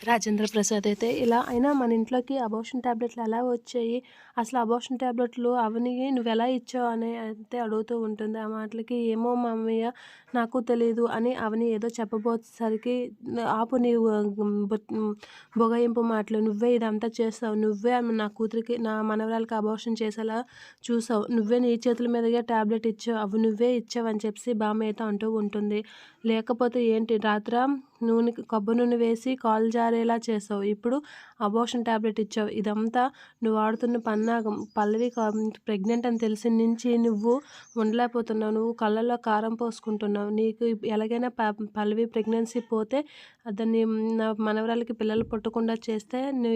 రాజేంద్ర ప్రసాద్ అయితే ఇలా అయినా మన ఇంట్లోకి అబోషన్ ట్యాబ్లెట్లు ఎలా వచ్చాయి? అసలు అబోషన్ ట్యాబ్లెట్లు అవని నువ్వు ఎలా ఇచ్చావు అని అయితే అడుగుతూ ఉంటుంది. ఆ మాటలకి ఏమో మమ్మయ్య నాకు తెలియదు అని అవని ఏదో చెప్పబోసరికి ఆపు నీవు బొగాయింపు మాటలు నువ్వే ఇదంతా చేస్తావు. నువ్వే నా కూతురికి నా మనవరాలకి అబోషన్ చేసేలా చూసావు. నువ్వే నీ చేతుల మీదుగా ట్యాబ్లెట్ ఇచ్చావు. అవి నువ్వే ఇచ్చావు అని చెప్పి బామ్మ అయితే అంటూ ఉంటుంది. లేకపోతే ఏంటి? రాత్ర నూనె కొబ్బరి నూనె వేసి కాలు జారేలా చేసావు. ఇప్పుడు అబోషన్ ట్యాబ్లెట్ ఇచ్చావు. ఇదంతా నువ్వు వాడుతున్న పన్నాగం. పల్లవి ప్రెగ్నెంట్ అని తెలిసిన నుంచి నువ్వు ఉండలేకపోతున్నావు. నువ్వు కళ్ళల్లో కారం పోసుకుంటున్నావు. నీకు ఎలాగైనా ప పల్లవి ప్రెగ్నెన్సీ పోతే దాన్ని నా మనవరాలకి పిల్లలు పుట్టకుండా చేస్తే నీ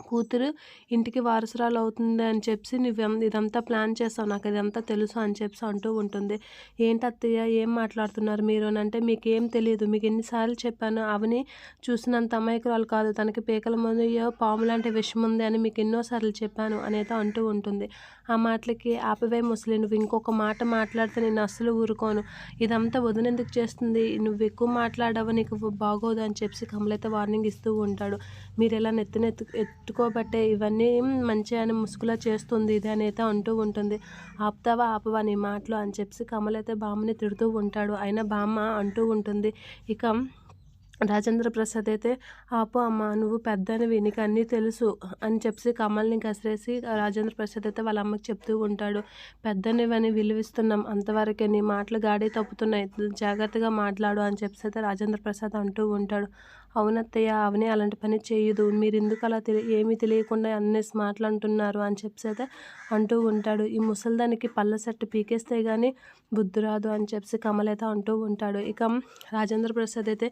కూతురు ఇంటికి వారసురాలు అవుతుంది అని చెప్పి నువ్వు ఇదంతా ప్లాన్ చేస్తావు నాకు ఇదంతా తెలుసు అని చెప్పి అంటూ ఉంటుంది. ఏంటి అత్తయ్య ఏం మాట్లాడుతున్నారు మీరు అని అంటే మీకేం తెలియదు మీకు ఎన్నిసార్లు చెప్పాను అవని చూసినంత అమాయకురాలు కాదు. తనకి పీకల మందు పాము లాంటి విషం ఉంది అని మీకు ఎన్నోసార్లు చెప్పాను అనేది అంటూ ఉంటుంది. ఆ మాటలకి ఆపవే ముసలి నువ్వు ఇంకొక మాట మాట్లాడితే నేను అస్సలు ఊరుకోను. ఇదంతా వదినెందుకు చేస్తుంది? నువ్వు ఎక్కువ మాట్లాడవు నీకు బాగోదు అని చెప్పి కమలైతే వార్నింగ్ ఇస్తూ ఉంటాడు. మీరు ఎలా నెత్తినెత్తు పెట్టుకోబట్టే ఇవన్నీ మంచిగా అని ముసుగులా చేస్తుంది ఇది అనేది అంటూ ఉంటుంది. ఆపుతావా ఆపవా నీ మాటలు అని చెప్పి కమల్ అయితే బామ్మని తిడుతూ ఉంటాడు. అయినా బామ్మ అంటూ ఉంటుంది ఇక రాజేంద్ర ప్రసాద్ అయితే ఆపు అమ్మ నువ్వు పెద్దనివి నీకు అన్నీ తెలుసు అని చెప్పి కమల్ని కసిరేసి రాజేంద్ర ప్రసాద్ అయితే వాళ్ళ అమ్మకి చెప్తూ ఉంటాడు. పెద్దనివని విలువిస్తున్నాం అంతవరకే నీ మాటలు గాడి తప్పుతున్నాయి జాగ్రత్తగా మాట్లాడు అని చెప్పి అయితే రాజేంద్ర ప్రసాద్ అంటూ ఉంటాడు. అవునత్తయ్య అవని అలాంటి పని చేయదు మీరు ఎందుకు అలా తెలి ఏమీ తెలియకుండా అన్ని మాటలు అంటున్నారు అని చెప్పి అయితే అంటూ ఉంటాడు. ఈ ముసల్దానికి పళ్ళ సెట్ పీకేస్తే కానీ బుద్ధి రాదు అని చెప్పి కమల్ అయితే అంటూ ఉంటాడు. ఇక రాజేంద్ర ప్రసాద్ అయితే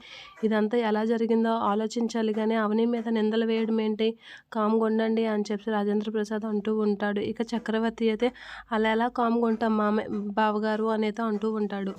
ఇదంతా ఎలా జరిగిందో ఆలోచించాలి కానీ అవని మీద నిందలు వేయడం ఏంటి? కామ్గొండండి అని చెప్పి రాజేంద్ర ప్రసాద్ అంటూ ఉంటాడు. ఇక చక్రవర్తి అయితే అలా ఎలా కామ్గొంటాం మామ బావగారు అనేది అంటూ ఉంటాడు.